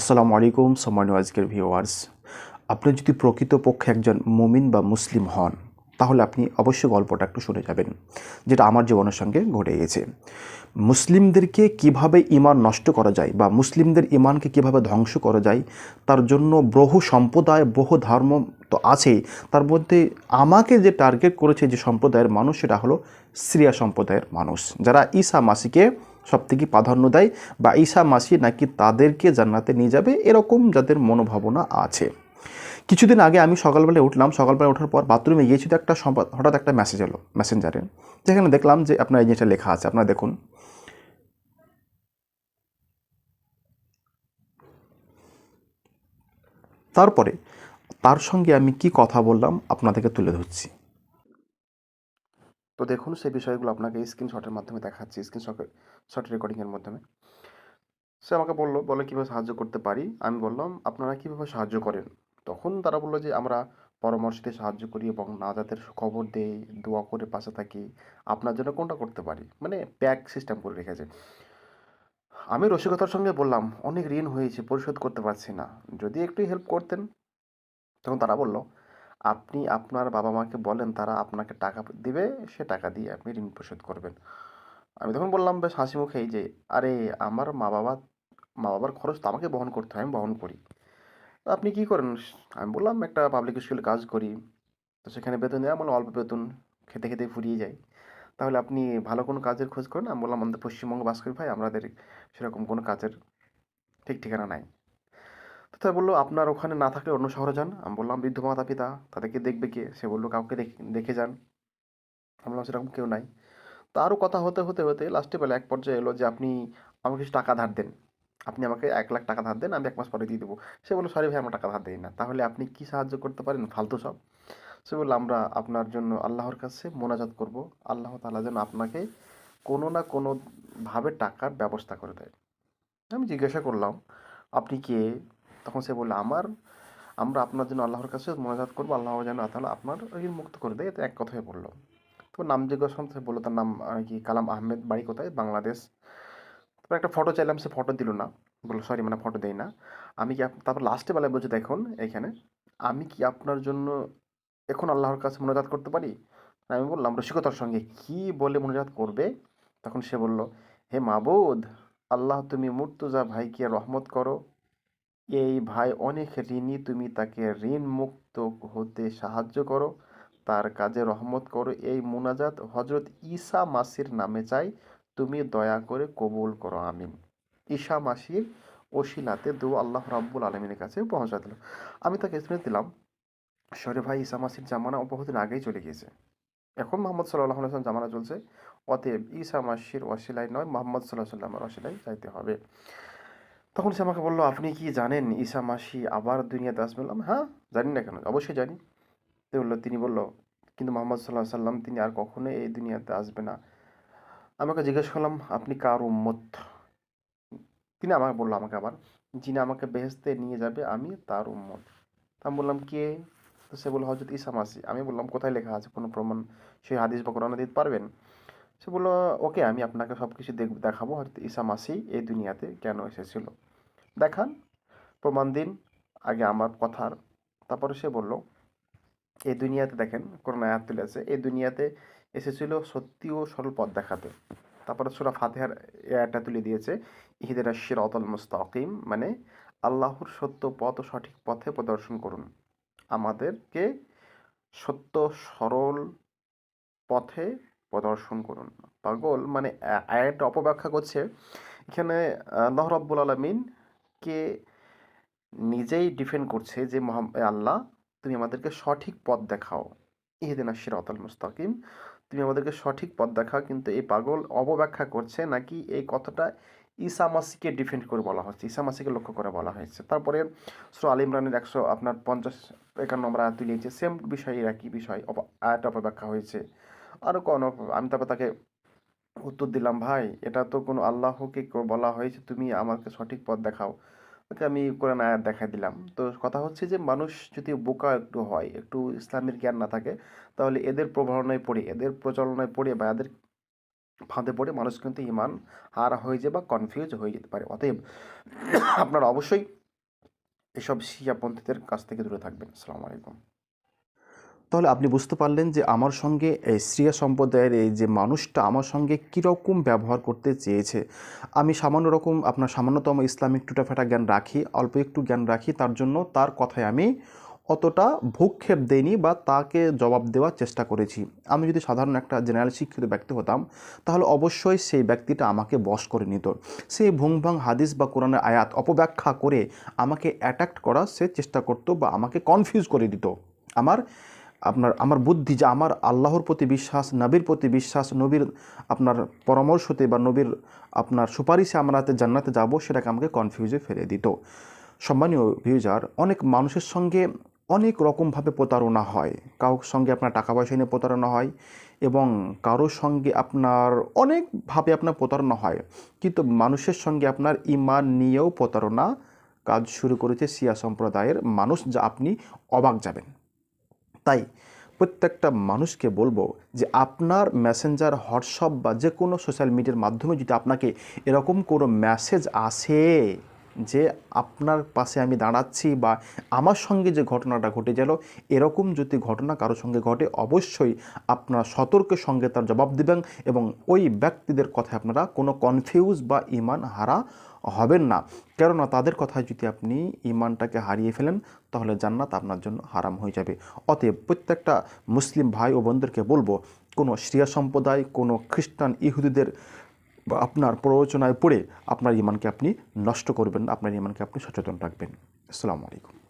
আসসালামু আলাইকুম সম্মানীয় আজকের ভিওয়ার্স আপনি যদি প্রকৃতপক্ষে একজন মুমিন বা মুসলিম হন, তাহলে আপনি অবশ্যই গল্পটা একটু শুনে যাবেন, যেটা আমার জীবনের সঙ্গে ঘটে গেছে। মুসলিমদেরকে কীভাবে ইমান নষ্ট করা যায় বা মুসলিমদের ইমানকে কীভাবে ধ্বংস করা যায়, তার জন্য বহু সম্প্রদায়, বহু ধর্ম তো আছেই তার মধ্যে আমাকে যে টার্গেট করেছে যে সম্প্রদায়ের মানুষ, সেটা হলো সিরিয়া সম্প্রদায়ের মানুষ, যারা ঈসা মাসিকে সবথেকে প্রাধান্য দেয় বা ঈসা মাসি নাকি তাদেরকে জান্নাতে নিয়ে যাবে এরকম যাদের মনোভাবনা আছে। কিছুদিন আগে আমি সকালবেলায় উঠলাম সকালবেলা ওঠার পর বাথরুমে গিয়েছি তো একটা হঠাৎ একটা মেসেজ এলো মেসেঞ্জারে যেখানে দেখলাম যে আপনার এই জিনিসটা লেখা আছে, আপনারা দেখুন। তারপরে তার সঙ্গে আমি কি কথা বললাম আপনাদেরকে তুলে ধরছি। তো দেখুন, সেই বিষয়গুলো আপনাকে স্ক্রিনশটের মাধ্যমে দেখাচ্ছি স্ক্রিনশট শট রেকর্ডিংয়ের মাধ্যমে। সে আমাকে বলল, বলে কীভাবে সাহায্য করতে পারি? আমি বললাম, আপনারা কীভাবে সাহায্য করেন? তখন তারা বলল যে, আমরা পরামর্শ দিয়ে সাহায্য করি এবং নাজাতের খবর দেই, দোয়া করে পাশে থাকি। আপনার জন্য কোনটা করতে পারি? মানে প্যাক সিস্টেম করে রেখেছে। আমি রসিকতার সঙ্গে বললাম, অনেক ঋণ হয়েছে, পরিশোধ করতে পারছি না। যদি একটু হেল্প করতেন? তখন তারা বলল আপনি আপনার বাবা মাকে বলেন, তারা আপনাকে টাকা দিবে, সে টাকা দিয়ে আপনি ঋণ পরিশোধ করবেন। আমি তখন বললাম, বেশ হাসি মুখেই যে, আরে আমার মা বাবা মা বাবার খরচ তো আমাকে বহন করতে হয়, আমি বহন করি। আপনি কী করেন? আমি বললাম, একটা পাবলিক স্কুলে কাজ করি। তো সেখানে বেতন দেয় আমার অল্প বেতন, খেতে খেতে ফুরিয়ে যায়। তাহলে আপনি ভালো কোনো কাজের খোঁজ করেন। আমি বললাম, আমাদের পশ্চিমবঙ্গ বাস করি ভাই, আমাদের সেরকম কোনো কাজের ঠিক ঠিকানা নাই। তো তাই বলল? আপনার ওখানে না থাকলে অন্য শহরে যান। আমি বললাম, বৃদ্ধ মাতা পিতা, তাদেরকে দেখবে কে? সে বলল, কাউকে দেখে যান। আমি বললাম, সেরকম কেউ নাই। তো আরও কথা হতে হতে হতে লাস্টে বেলা এক পর্যায়ে এলো যে, আপনি আমাকে কিছু টাকা ধার দেন। আপনি আমাকে এক লাখ টাকা ধার দেন, আমি এক মাস পরে দিয়ে দেবো। সে বলল, সরি ভাই, আমরা টাকা ধার দিই না। তাহলে আপনি কি সাহায্য করতে পারেন? ফালতু সব। সে বলল, আমরা আপনার জন্য আল্লাহর কাছে মোনাজাত করব। আল্লাহ তাআলা যেন আপনাকে কোনো না কোনোভাবে টাকার ব্যবস্থা করে দেয়। আমি জিজ্ঞাসা করলাম, আপনি কে? তখন সে বলল আমার আমরা আপনার জন্য আল্লাহর কাছে মোনাজাত করব আল্লাহ যেন তাহলে আপনার ঋণ মুক্ত করে দেয়। এক কথাই বলল। তো নাম জিজ্ঞাসা সে বলল তার নাম আহ, কি কালাম আহমেদ বাড়ি কোথায়? বাংলাদেশ। তারপর একটা ফটো চাইলাম সে ফটো দিল না। বলল সরি মানে ফটো দেই না। আমি কি তারপর লাস্টে বেলায় বলছে দেখুন এখানে আমি কি আপনার জন্য এখন আল্লাহর কাছে মোনাজাত করতে পারি? আমি বললাম রসিকতার সঙ্গে কি বলে মোনাজাত করবে? তখন সে বলল হে মাবুদ আল্লাহ তুমি মুর্তুজা ভাইকে রহমত করো এই ভাই অনেক ঋণী, তুমি তাকে ঋণ মুক্ত হতে সাহায্য করো, তার কাজে রহমত করো। এই মুনাজাত হজরত ঈসা মাসির নামে চাই, তুমি দয়া করে কবুল করো, আমিন। ঈশা মাসির ওসিলাতে দু আল্লাহ রাব্বুল আলমিনের কাছে পৌঁছা দিল। আমি তাকে স্মৃতি দিলাম সরে ভাই, ঈসা মাসির জামানা বহুদিন আগেই চলে গিয়েছে। এখন মোহাম্মদ সাল্লাহ সাল্লাম জামানা চলছে, অতএব ঈসা মাসির ওসিলায় নয়, মোহাম্মদ সাল্লাহ সাল্লামের ওসিলায় যাইতে হবে। তখন সে আমাকে বলল, আপনি কি জানেন ঈসা মাসি আবার দুনিয়াতে আসবে বললাম হ্যাঁ জানি না কেন, অবশ্যই জানি। তো বলল, তিনি বলল, কিন্তু মোহাম্মদ সাল্লাহ সাল্লাম, তিনি আর কখনো এই দুনিয়াতে আসবে না। আমাকে জিজ্ঞেস করলাম, আপনি কার উম্মত? তিনি আমাকে বলল, আমাকে আবার, যিনি আমাকে বেহেস্তে নিয়ে যাবে, আমি তার উম্মত। আমি বললাম, কে? তো সে বলল হজরত ঈসা মাসি। আমি বললাম, কোথায় লেখা আছে? কোনো প্রমাণ, সেই হাদিস বা কোরআনে দিতে পারবেন? সে বলল, ওকে, আমি আপনাকে সব কিছু দেখ, দেখাবো। হয়তো ঈসা মাসি এই দুনিয়াতে কেন এসেছিল? দেখান, প্রমাণ দিন, আগে আমার কথার। তারপরে সে বলল, এই দুনিয়াতে দেখেন, কোরআন আয়াত তুলে আছে, এই দুনিয়াতে এসেছিল সত্যি ও সরল পথ দেখাতে। তারপরে সুরা ফাতেহার আয়াতটা তুলে দিয়েছে ইহিদের সিরাতল মুস্তাকিম মানে আল্লাহর সত্য পথ সঠিক পথে প্রদর্শন করুন। আমাদেরকে সত্য সরল পথে প্রদর্শন করুন। পাগল মানে আয়াতটা অপব্যাখ্যা করছে, এখানে আল্লাহ রব্বুল আলমিন কে নিজেই ডিফেন্ড করছে যে আল্লাহ, তুমি আমাদেরকে সঠিক পথ দেখাও। ইহেদিন সিরাতাল মুস্তাকিম, তুমি আমাদেরকে সঠিক পথ দেখাও, কিন্তু এই পাগল অপব্যাখ্যা করছে নাকি এই কথাটা ঈসা মাসিকে ডিফেন্ড করে বলা হচ্ছে, ঈসা মাসিকে লক্ষ্য করে বলা হয়েছে। তারপরে সো আল ইমরানের একশো, আপনার পঞ্চাশ, একান্ন নম্বর আয়াত তুলিয়েছে সেম বিষয় একই বিষয় আয়াত অপব্যাখ্যা হয়েছে। আরও কোন, আমি তারপর তাকে উত্তর দিলাম, ভাই, এটা তো কোনো আল্লাহকে বলা হয়েছে, তুমি আমাকে সঠিক পথ দেখাও। ওকে আমি কোরআন আয়াত দেখাই দিলাম। তো কথা হচ্ছে যে, মানুষ যদি বোকা একটু হয়, একটু ইসলামের জ্ঞান না থাকে, তাহলে এদের প্রভাবনায় পড়ে, এদের প্রচলনায় পড়ে বা এদের ফাঁদে পড়ে মানুষ কিন্তু ইমান হারা হয়ে যায় বা কনফিউজ হয়ে যেতে পারে। অতএব আপনারা অবশ্যই এসব শিয়াপন্থীদের কাছ থেকে দূরে থাকবেন। আসসালামু আলাইকুম। তাহলে আপনি বুঝতে পারলেন যে আমার সঙ্গে এই শ্রিয়া সম্প্রদায়ের এই যে মানুষটা আমার সঙ্গে কীরকম ব্যবহার করতে চেয়েছে। আমি সামান্য রকম আপনার সামান্যতম ইসলামিক টুটাফাটা জ্ঞান রাখি, অল্প একটু জ্ঞান রাখি, তার জন্য তার কথায় আমি অতটা ভূক্ষেপ দেইনি বা তাকে জবাব দেওয়ার চেষ্টা করেছি। আমি যদি সাধারণ একটা জেনারেল শিক্ষিত ব্যক্তি হতাম, তাহলে অবশ্যই সেই ব্যক্তিটা আমাকে বশ করে নিত। সেই ভুংভাং হাদিস বা কোরআনের আয়াত অপব্যাখ্যা করে আমাকে অ্যাট্যাক্ট করার সে চেষ্টা করতো বা আমাকে কনফিউজ করে দিত। আমার আপনার, আমার বুদ্ধি যে আমার আল্লাহর প্রতি বিশ্বাস, নবীর প্রতি বিশ্বাস, নবীর আপনার পরামর্শতে বা নবীর আপনার সুপারিশে আমরা জান্নাতে যাব, সেটাকে আমাকে কনফিউজে ফেলে দিত। সম্মানীয় ভিউজার অনেক মানুষের সঙ্গে অনেক রকমভাবে প্রতারণা হয়। কারোর সঙ্গে আপনার টাকা পয়সা নিয়ে প্রতারণা হয় এবং কারোর সঙ্গে আপনার অনেকভাবে আপনার প্রতারণা হয়। কিন্তু মানুষের সঙ্গে আপনার ইমান নিয়েও প্রতারণা কাজ শুরু করেছে সিয়া সম্প্রদায়ের মানুষ, যা আপনি অবাক যাবেন। তাই প্রত্যেকটা মানুষকে বলব যে আপনার মেসেঞ্জার হোয়াটসঅ্যাপ বা যে কোনো সোশ্যাল মিডিয়ার মাধ্যমে যদি আপনাকে এরকম কোনো মেসেজ আসে যে আপনার পাশে আমি দাঁড়াচ্ছি বা আমার সঙ্গে যে ঘটনাটা ঘটে গেল, এরকম যদি ঘটনা কারোর সঙ্গে ঘটে, অবশ্যই আপনারা সতর্কের সঙ্গে তার জবাব দেবেন এবং ওই ব্যক্তিদের কথায় আপনারা কোনো কনফিউজ বা ইমান হারা হবেন না। কেননা তাদের কথায় যদি আপনি ইমানটাকে হারিয়ে ফেলেন, তাহলে জান্নাত আপনার জন্য হারাম হয়ে যাবে। অতএব প্রত্যেকটা মুসলিম ভাই ও বোনদেরকে বলব, কোনো শ্রিয়া সম্প্রদায়, কোনো খ্রিস্টান ইহুদিদের আপনার প্ররোচনায় পড়ে আপনার ইমানকে আপনি নষ্ট করবেন আপনার ইমানকে আপনি সচেতন রাখবেন। আসসালামু আলাইকুম।